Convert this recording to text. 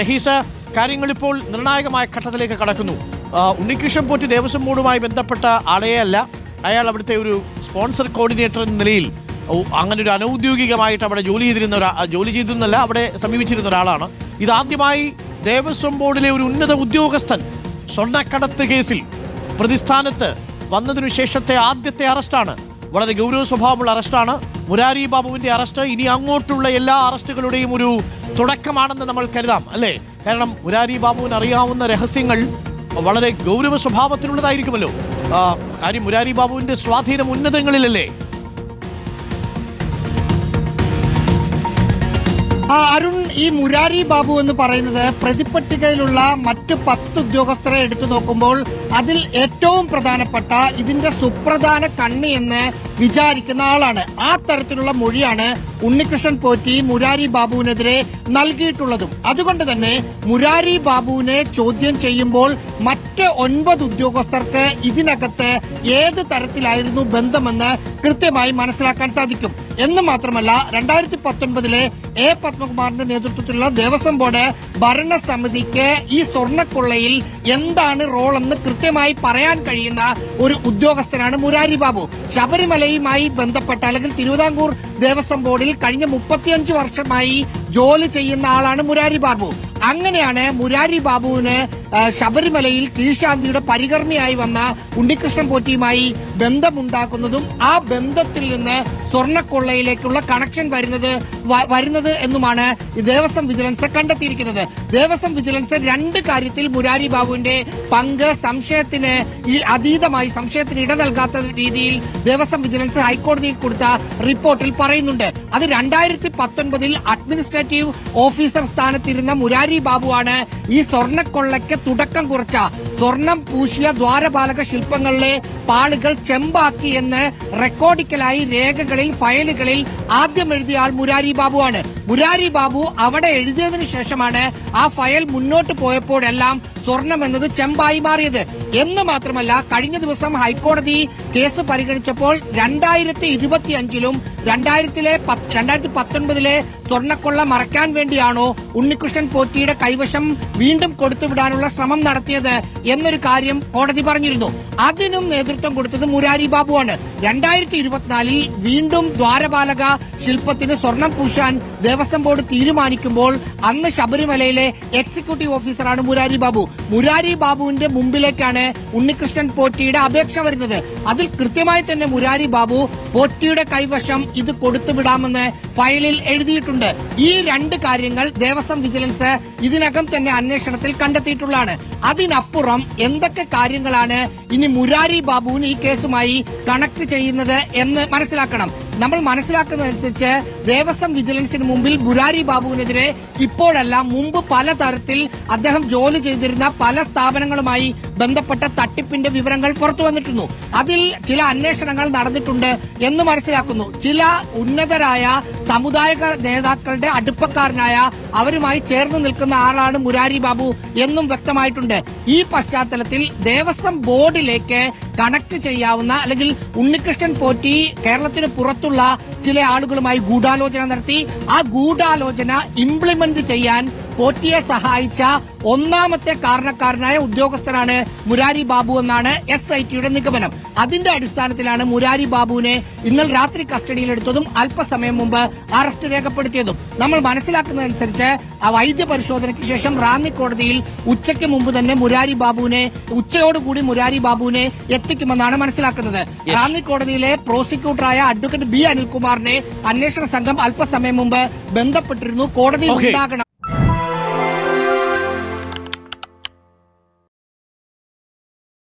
റഹീസ കാര്യങ്ങൾ ഇപ്പോൾ നിർണായകമായ ഘട്ടത്തിലേക്ക് കടക്കുന്നു. ഉണ്ണികൃഷ്ണൻ പോറ്റി ദേവസ്വം ബോർഡുമായി ബന്ധപ്പെട്ട ആളെയല്ല. അയാൾ അവിടുത്തെ ഒരു സ്പോൺസർ കോർഡിനേറ്റർ എന്ന നിലയിൽ അങ്ങനെ ഒരു അനൗദ്യോഗികമായിട്ട് അവിടെ ജോലി ചെയ്തിരുന്ന ഒരാ ജോലി ചെയ്തിരുന്നല്ല അവിടെ സമീപിച്ചിരുന്ന ഒരാളാണ്. ഇതാദ്യമായി ദേവസ്വം ബോർഡിലെ ഒരു ഉന്നത ഉദ്യോഗസ്ഥൻ സ്വർണക്കടത്ത് കേസിൽ പ്രതിസ്ഥാനത്ത് വന്നതിനു ശേഷത്തെ ആദ്യത്തെ അറസ്റ്റാണ്. വളരെ ഗൗരവ സ്വഭാവമുള്ള അറസ്റ്റാണ്. മുരാരി ബാബുവിന്റെ അറസ്റ്റ് ഇനി അങ്ങോട്ടുള്ള എല്ലാ അറസ്റ്റുകളുടെയും ഒരു തുടക്കമാണെന്ന് നമ്മൾ കരുതാം അല്ലേ? കാരണം മുരാരി ബാബുവിന് അറിയാവുന്ന രഹസ്യങ്ങൾ വളരെ ഗൗരവ സ്വഭാവത്തിലുള്ളതായിരിക്കുമല്ലോ. കാര്യം മുരാരി ബാബുവിന്റെ സ്വാധീനം ഉന്നതങ്ങളിലല്ലേ? അരുൺ ഈ മുരാരി ബാബു എന്ന് പറയുന്നത് പ്രതിപട്ടികയിലുള്ള മറ്റ് പത്ത് ഉദ്യോഗസ്ഥരെ എടുത്തു നോക്കുമ്പോൾ അതിൽ ഏറ്റവും പ്രധാനപ്പെട്ട ഇതിന്റെ സുപ്രധാന കണ്ണി എന്ന് വിചാരിക്കുന്ന ആളാണ്. ആ തരത്തിലുള്ള മൊഴിയാണ് ഉണ്ണികൃഷ്ണൻ പോറ്റി മുരാരി ബാബുവിനെതിരെ നൽകിയിട്ടുള്ളതും. അതുകൊണ്ട് തന്നെ മുരാരി ബാബുവിനെ ചോദ്യം ചെയ്യുമ്പോൾ മറ്റ് ഒൻപത് ഉദ്യോഗസ്ഥർക്ക് ഇതിനകത്ത് ഏത് തരത്തിലായിരുന്നു ബന്ധമെന്ന് കൃത്യമായി മനസ്സിലാക്കാൻ സാധിക്കും. എന്ന് മാത്രമല്ല രണ്ടായിരത്തി പത്തൊൻപതിലെ എ പത്മകുമാറിന്റെ നേതൃത്വത്തിലുള്ള ദേവസ്വം ബോർഡ് ഭരണസമിതിക്ക് ഈ സ്വർണക്കൊള്ളയിൽ എന്താണ് റോൾ എന്ന് കൃത്യമായി പറയാൻ കഴിയുന്ന ഒരു ഉദ്യോഗസ്ഥനാണ് മുരാരി ബാബു. ശബരിമലയുമായി ബന്ധപ്പെട്ട അല്ലെങ്കിൽ തിരുവിതാംകൂർ ദേവസ്വം ബോർഡിൽ കഴിഞ്ഞ മുപ്പത്തിയഞ്ച് വർഷമായി ജോലി ചെയ്യുന്ന ആളാണ് മുരാരി ബാബു. അങ്ങനെയാണ് മുരാരി ബാബുവിന് ശബരിമലയിൽ കീഴ്ശാന്തിയുടെ പരികർമ്മിയായി വന്ന ഉണ്ണികൃഷ്ണൻ പോറ്റിയുമായി ബന്ധമുണ്ടാക്കുന്നതും ആ ബന്ധത്തിൽ നിന്ന് സ്വർണക്കൊള്ളയിലേക്കുള്ള കണക്ഷൻ വരുന്നത് വരുന്നത് എന്നുമാണ് ദേവസ്വം വിജിലൻസ് കണ്ടെത്തിയിരിക്കുന്നത്. ദേവസ്വം വിജിലൻസ് രണ്ട് കാര്യത്തിൽ മുരാരി ബാബുവിന്റെ പങ്ക് സംശയത്തിന് അതീതമായി സംശയത്തിന് ഇട നൽകാത്ത രീതിയിൽ ദേവസ്വം വിജിലൻസ് ഹൈക്കോടതിയിൽ കൊടുത്ത റിപ്പോർട്ടിൽ പറയുന്നുണ്ട്. അത് രണ്ടായിരത്തി പത്തൊൻപതിൽ അഡ്മിനിസ്ട്രേറ്റീവ് ഓഫീസർ സ്ഥാനത്തിരുന്ന മുരാരി ബാബുവാണ് ഈ സ്വർണക്കൊള്ളയ്ക്ക് തുടക്കം കുറിച്ച. സ്വർണം പൂശിയ ദ്വാരപാലക ശില്പങ്ങളിലെ പാളുകൾ ചെമ്പാക്കി എന്ന് റെക്കോർഡിക്കലായി രേഖകളിൽ ഫയലുകളിൽ ആദ്യം എഴുതിയ ആൾ മുരാരി ബാബുവാണ്. മുരാരി ബാബു അവിടെ എഴുതിയതിനു ശേഷമാണ് ആ ഫയൽ മുന്നോട്ട് പോയപ്പോഴെല്ലാം സ്വർണം എന്നത് ചെമ്പായി മാറിയത്. എന്ന് മാത്രമല്ല കഴിഞ്ഞ ദിവസം ഹൈക്കോടതി കേസ് പരിഗണിച്ചപ്പോൾ രണ്ടായിരത്തി ഇരുപത്തിയഞ്ചിലും രണ്ടായിരത്തിലെ രണ്ടായിരത്തി പത്തൊൻപതിലെ സ്വർണക്കൊള്ള മറക്കാൻ വേണ്ടിയാണോ ഉണ്ണികൃഷ്ണൻ പോറ്റിയുടെ കൈവശം വീണ്ടും കൊടുത്തുവിടാനുള്ള ശ്രമം നടത്തിയത് എന്നൊരു കാര്യം കോടതി പറഞ്ഞിരുന്നു. അതിനും നേതൃത്വം കൊടുത്തത് മുരാരി ബാബുവാണ്. രണ്ടായിരത്തി ഇരുപത്തിനാലിൽ വീണ്ടും ദ്വാരപാലക ശില്പത്തിന് സ്വർണം പൂശാൻ ദേവസ്വം ബോർഡ് തീരുമാനിക്കുമ്പോൾ അന്ന് ശബരിമലയിലെ എക്സിക്യൂട്ടീവ് ഓഫീസറാണ് മുരാരി ബാബു. മുരാരി ബാബുവിന്റെ മുമ്പിലേക്കാണ് ഉണ്ണികൃഷ്ണൻ പോറ്റിയുടെ അപേക്ഷ വരുന്നത്. അതിൽ കൃത്യമായി തന്നെ മുരാരി ബാബു പോറ്റിയുടെ കൈവശം ഇത് കൊടുത്തുവിടാമെന്ന് ഫയലിൽ എഴുതിയിട്ടുണ്ട്. ഈ രണ്ട് കാര്യങ്ങൾ ദേവസ്വം വിജിലൻസ് ഇതിനകം തന്നെ അന്വേഷണത്തിൽ കണ്ടെത്തിയിട്ടുള്ളതാണ്. അതിനപ്പുറം എന്തൊക്കെ കാര്യങ്ങളാണ് ഇനി മുരാരി ബാബുവിന് ഈ കേസുമായി കണക്ട് ചെയ്യുന്നത് എന്ന് മനസ്സിലാക്കണം. നമ്മൾ മനസ്സിലാക്കുന്നതനുസരിച്ച് ദേവസ്വം വിജിലൻസിന് മുമ്പിൽ മുരാരി ബാബുവിനെതിരെ ഇപ്പോഴല്ല മുമ്പ് പലതരത്തിൽ അദ്ദേഹം ജോലി ചെയ്തിരുന്ന പല സ്ഥാപനങ്ങളുമായി ബന്ധപ്പെട്ട തട്ടിപ്പിന്റെ വിവരങ്ങൾ പുറത്തു വന്നിട്ടുണ്ട്? അതിൽ ചില അന്വേഷണങ്ങൾ നടന്നിട്ടുണ്ട് എന്ന് മനസ്സിലാക്കുന്നു. ചില ഉന്നതരായ സമുദായ നേതാക്കളുടെ അടുപ്പക്കാരനായ അവരുമായി ചേർന്ന് നിൽക്കുന്ന ആളാണ് മുരാരി ബാബു എന്നും വ്യക്തമായിട്ടുണ്ട്. ഈ പശ്ചാത്തലത്തിൽ ദേവസ്വം ബോർഡിലേക്ക് കണക്ട് ചെയ്യാവുന്ന അല്ലെങ്കിൽ ഉണ്ണികൃഷ്ണൻ പോറ്റി കേരളത്തിന് പുറത്തുള്ള ചില ആളുകളുമായി ഗൂഢാലോചന നടത്തി. ആ ഗൂഢാലോചന ഇംപ്ലിമെന്റ് ചെയ്യാൻ പോറ്റിയെ സഹായിച്ച ഒന്നാമത്തെ കാരണക്കാരനായ ഉദ്യോഗസ്ഥനാണ് മുരാരി ബാബു എന്നാണ് എസ് ഐ ടിയുടെ നിഗമനം. അതിന്റെ അടിസ്ഥാനത്തിലാണ് മുരാരി ബാബുവിനെ ഇന്നലെ രാത്രി കസ്റ്റഡിയിലെടുത്തതും അല്പസമയം മുമ്പ് അറസ്റ്റ് രേഖപ്പെടുത്തിയതും. നമ്മൾ മനസ്സിലാക്കുന്നതനുസരിച്ച് വൈദ്യ പരിശോധനയ്ക്ക് ശേഷം റാന്നി കോടതിയിൽ ഉച്ചയ്ക്ക് മുമ്പ് തന്നെ മുരാരി ബാബുവിനെ ഉച്ചയോടുകൂടി മുരാരി ബാബുവിനെ എത്തിക്കുമെന്നാണ് മനസ്സിലാക്കുന്നത്. റാന്നി കോടതിയിലെ പ്രോസിക്യൂട്ടറായ അഡ്വക്കേറ്റ് ബി അനിൽകുമാറിനെ അന്വേഷണ സംഘം അല്പസമയം മുമ്പ് ബന്ധപ്പെട്ടിരുന്നു. കോടതിയിൽ. ഉണ്ടാകണം.